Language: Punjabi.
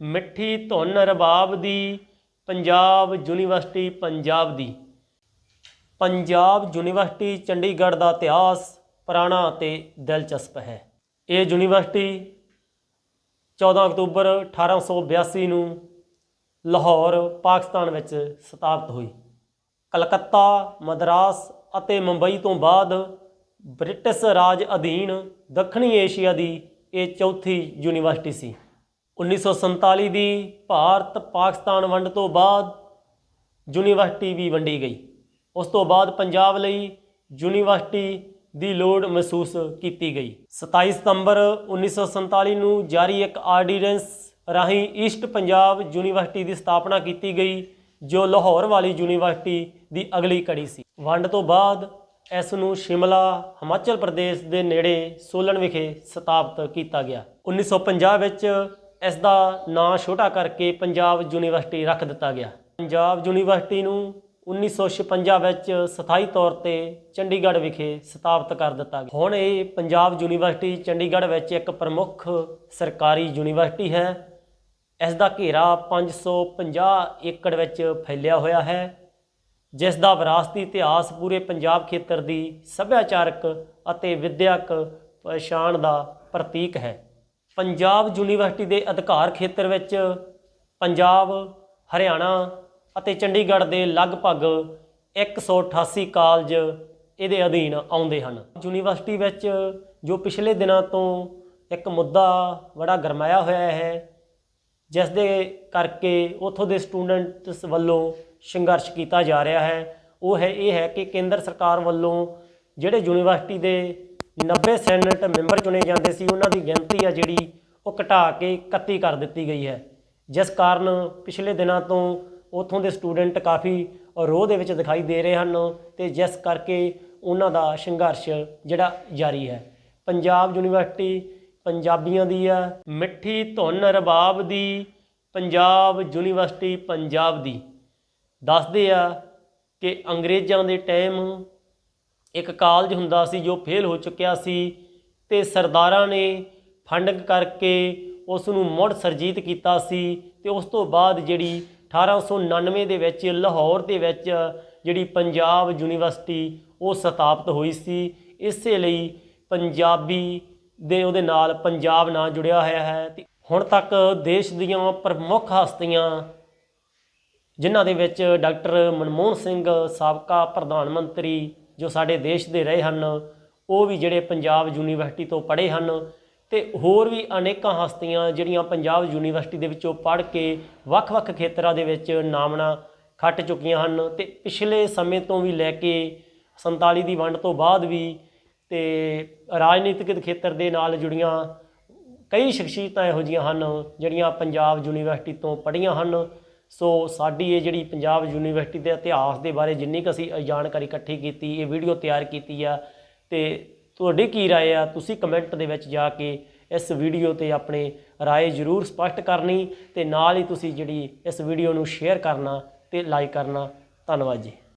ਮਿੱਠੀ ਧੁਨ ਰਬਾਬ ਦੀ, ਪੰਜਾਬ ਯੂਨੀਵਰਸਿਟੀ ਪੰਜਾਬ ਦੀ। ਪੰਜਾਬ ਯੂਨੀਵਰਸਿਟੀ ਚੰਡੀਗੜ੍ਹ ਦਾ ਇਤਿਹਾਸ ਪੁਰਾਣਾ ਅਤੇ ਦਿਲਚਸਪ ਹੈ। ਇਹ ਯੂਨੀਵਰਸਿਟੀ 14 ਅਕਤੂਬਰ 1882 ਨੂੰ ਲਾਹੌਰ, ਪਾਕਿਸਤਾਨ ਵਿੱਚ ਸਥਾਪਿਤ ਹੋਈ। ਕਲਕੱਤਾ, ਮਦਰਾਸ ਅਤੇ ਮੁੰਬਈ ਤੋਂ ਬਾਅਦ ਬ੍ਰਿਟਿਸ਼ ਰਾਜ ਅਧੀਨ ਦੱਖਣੀ ਏਸ਼ੀਆ ਦੀ ਇਹ ਚੌਥੀ ਯੂਨੀਵਰਸਿਟੀ ਸੀ। 1947 ਦੀ ਭਾਰਤ ਪਾਕਿਸਤਾਨ ਵੰਡ ਤੋਂ ਬਾਅਦ ਯੂਨੀਵਰਸਿਟੀ ਵੀ ਵੰਡੀ ਗਈ। ਉਸ ਤੋਂ ਬਾਅਦ ਪੰਜਾਬ ਲਈ ਯੂਨੀਵਰਸਿਟੀ ਦੀ ਲੋੜ ਮਹਿਸੂਸ ਕੀਤੀ ਗਈ। 27 ਸਤੰਬਰ 1947 ਨੂੰ ਜਾਰੀ ਇੱਕ ਆਰਡੀਨੈਂਸ ਰਾਹੀਂ ਈਸਟ ਪੰਜਾਬ ਯੂਨੀਵਰਸਿਟੀ ਦੀ ਸਥਾਪਨਾ ਕੀਤੀ ਗਈ, ਜੋ ਲਾਹੌਰ ਵਾਲੀ ਯੂਨੀਵਰਸਿਟੀ ਦੀ ਅਗਲੀ ਕੜੀ ਸੀ। ਵੰਡ ਤੋਂ ਬਾਅਦ ਇਸ ਨੂੰ ਸ਼ਿਮਲਾ, ਹਿਮਾਚਲ ਪ੍ਰਦੇਸ਼ ਦੇ ਨੇੜੇ ਸੋਲਨ ਵਿਖੇ ਸਥਾਪਿਤ ਕੀਤਾ ਗਿਆ। 1950 ਵਿੱਚ ਇਸ ਦਾ ਨਾਂ ਛੋਟਾ ਕਰਕੇ ਪੰਜਾਬ ਯੂਨੀਵਰਸਿਟੀ ਰੱਖ ਦਿੱਤਾ ਗਿਆ। ਪੰਜਾਬ ਯੂਨੀਵਰਸਿਟੀ ਨੂੰ 1956 ਵਿੱਚ ਸਥਾਈ ਤੌਰ ਤੇ ਚੰਡੀਗੜ੍ਹ ਵਿਖੇ ਸਥਾਪਿਤ ਕਰ ਦਿੱਤਾ ਗਿਆ। ਹੁਣ ਇਹ ਪੰਜਾਬ ਯੂਨੀਵਰਸਿਟੀ ਚੰਡੀਗੜ੍ਹ ਵਿੱਚ ਇੱਕ ਪ੍ਰਮੁੱਖ ਸਰਕਾਰੀ ਯੂਨੀਵਰਸਿਟੀ ਹੈ। ਇਸ ਦਾ ਘੇਰਾ 550 ਏਕੜ ਵਿੱਚ ਫੈਲਿਆ ਹੋਇਆ ਹੈ ਜਿਸ ਦਾ ਵਿਰਾਸਤੀ ਇਤਿਹਾਸ ਪੂਰੇ ਪੰਜਾਬ ਖੇਤਰ ਦੀ ਸੱਭਿਆਚਾਰਕ ਅਤੇ ਵਿਦਿਅਕ ਪਛਾਣ ਦਾ ਪ੍ਰਤੀਕ ਹੈ। ਪੰਜਾਬ ਯੂਨੀਵਰਸਿਟੀ ਦੇ ਅਧਿਕਾਰ ਖੇਤਰ ਵਿੱਚ ਪੰਜਾਬ, ਹਰਿਆਣਾ ਅਤੇ ਚੰਡੀਗੜ੍ਹ ਦੇ ਲਗਭਗ 188 ਕਾਲਜ ਇਹਦੇ ਅਧੀਨ ਆਉਂਦੇ ਹਨ। ਯੂਨੀਵਰਸਿਟੀ ਵਿੱਚ ਜੋ ਪਿਛਲੇ ਦਿਨਾਂ ਤੋਂ ਇੱਕ ਮੁੱਦਾ ਬੜਾ ਗਰਮਾਇਆ ਹੋਇਆ ਹੈ ਜਿਸ ਦੇ ਕਰਕੇ ਉਥੋਂ ਦੇ ਸਟੂਡੈਂਟਸ ਵੱਲੋਂ ਸੰਘਰਸ਼ ਕੀਤਾ ਜਾ ਰਿਹਾ ਹੈ। ਉਹ ਹੈ, ਇਹ ਹੈ ਕਿ ਕੇਂਦਰ ਸਰਕਾਰ ਵੱਲੋਂ ਜਿਹੜੇ ਯੂਨੀਵਰਸਿਟੀ ਦੇ 90 ਸੈਨੇਟ ਮੈਂਬਰ ਚੁਣੇ ਜਾਂਦੇ ਸੀ, ਉਹਨਾਂ ਦੀ ਗਿਣਤੀ ਆ ਜਿਹੜੀ ਉਹ ਘਟਾ ਕੇ 31 ਕਰ ਦਿੱਤੀ ਗਈ ਹੈ। ਜਿਸ ਕਾਰਨ ਪਿਛਲੇ ਦਿਨਾਂ ਤੋਂ ਉਥੋਂ ਦੇ ਸਟੂਡੈਂਟ ਕਾਫੀ ਰੋਹ ਦੇ ਵਿੱਚ ਦਿਖਾਈ ਦੇ ਰਹੇ ਹਨ ਤੇ ਜਿਸ ਕਰਕੇ ਉਹਨਾਂ ਦਾ ਸੰਘਰਸ਼ ਜਿਹੜਾ ਜਾਰੀ ਹੈ। ਪੰਜਾਬ ਯੂਨੀਵਰਸਿਟੀ ਪੰਜਾਬੀਆਂ ਦੀ ਆ, ਮਿੱਠੀ ਧੁਨ ਰਬਾਬ ਦੀ, ਪੰਜਾਬ ਯੂਨੀਵਰਸਿਟੀ ਪੰਜਾਬ ਦੀ। ਦੱਸਦੇ ਆ ਕਿ ਅੰਗਰੇਜ਼ਾਂ ਦੇ ਟਾਈਮ ਇੱਕ ਕਾਲਜ ਹੁੰਦਾ ਸੀ ਜੋ ਫੇਲ ਹੋ ਚੁੱਕਿਆ ਸੀ ਤੇ ਸਰਦਾਰਾਂ ਨੇ ਫੰਡਿੰਗ ਕਰਕੇ ਉਸ ਨੂੰ ਮੁੜ ਸਰਜੀਤ ਕੀਤਾ ਸੀ ਤੇ ਉਸ ਤੋਂ ਬਾਅਦ ਜਿਹੜੀ 1899 ਦੇ ਵਿੱਚ ਲਾਹੌਰ ਦੇ ਵਿੱਚ ਜਿਹੜੀ ਪੰਜਾਬ ਯੂਨੀਵਰਸਿਟੀ ਉਹ ਸਥਾਪਿਤ ਹੋਈ ਸੀ, ਇਸੇ ਲਈ ਪੰਜਾਬੀ ਦੇ ਉਹਦੇ ਨਾਲ ਪੰਜਾਬ ਨਾਲ ਜੁੜਿਆ ਹੋਇਆ ਹੈ ਤੇ ਹੁਣ ਤੱਕ ਦੇਸ਼ ਦੀਆਂ ਪ੍ਰਮੁੱਖ ਹਸਤੀਆਂ ਜਿਨ੍ਹਾਂ ਦੇ ਵਿੱਚ ਡਾਕਟਰ ਮਨਮੋਹਨ ਸਿੰਘ ਸਾਬਕਾ ਪ੍ਰਧਾਨ ਮੰਤਰੀ ਜੋ ਸਾਡੇ ਦੇਸ਼ ਦੇ ਰਹੇ ਹਨ, ਉਹ ਵੀ ਜਿਹੜੇ ਪੰਜਾਬ ਯੂਨੀਵਰਸਿਟੀ ਤੋਂ ਪੜ੍ਹੇ ਹਨ ਤੇ ਹੋਰ ਵੀ ਅਨੇਕਾਂ ਹਸਤੀਆਂ ਜਿਹੜੀਆਂ ਪੰਜਾਬ ਯੂਨੀਵਰਸਿਟੀ ਦੇ ਵਿੱਚੋਂ ਪੜ੍ਹ ਕੇ ਵੱਖ-ਵੱਖ ਖੇਤਰਾਂ ਦੇ ਵਿੱਚ ਨਾਮਣਾ ਖੱਟ ਚੁੱਕੀਆਂ ਹਨ ਤੇ ਪਿਛਲੇ ਸਮੇਂ ਤੋਂ ਵੀ ਲੈ ਕੇ 47 ਦੀ ਵੰਡ ਤੋਂ ਬਾਅਦ ਵੀ ਤੇ ਰਾਜਨੀਤਿਕ ਖੇਤਰ ਦੇ ਨਾਲ ਜੁੜੀਆਂ ਕਈ ਸ਼ਖਸੀਅਤਾਂ ਇਹੋ ਜਿਹੀਆਂ ਹਨ ਜਿਹੜੀਆਂ ਪੰਜਾਬ ਯੂਨੀਵਰਸਿਟੀ ਤੋਂ ਪੜ੍ਹੀਆਂ ਹਨ। ਸੋ ਸਾਡੀ ਇਹ ਜਿਹੜੀ ਪੰਜਾਬ ਯੂਨੀਵਰਸਿਟੀ ਦੇ ਇਤਿਹਾਸ ਦੇ ਬਾਰੇ ਜਿੰਨੀ ਕੁ ਅਸੀਂ ਜਾਣਕਾਰੀ ਇਕੱਠੀ ਕੀਤੀ ਇਹ ਵੀਡੀਓ ਤਿਆਰ ਕੀਤੀ ਆ ਤੇ ਤੁਹਾਡੀ ਕੀ رائے ਆ ਤੁਸੀਂ ਕਮੈਂਟ ਦੇ ਵਿੱਚ ਜਾ ਕੇ ਇਸ ਵੀਡੀਓ ਤੇ ਆਪਣੇ رائے ਜ਼ਰੂਰ ਸਪਸ਼ਟ ਕਰਨੀ ਤੇ ਨਾਲ ਹੀ ਤੁਸੀਂ ਜਿਹੜੀ ਇਸ ਵੀਡੀਓ ਨੂੰ ਸ਼ੇਅਰ ਕਰਨਾ ਤੇ ਲਾਈਕ ਕਰਨਾ ਧੰਨਵਾਦ ਜੀ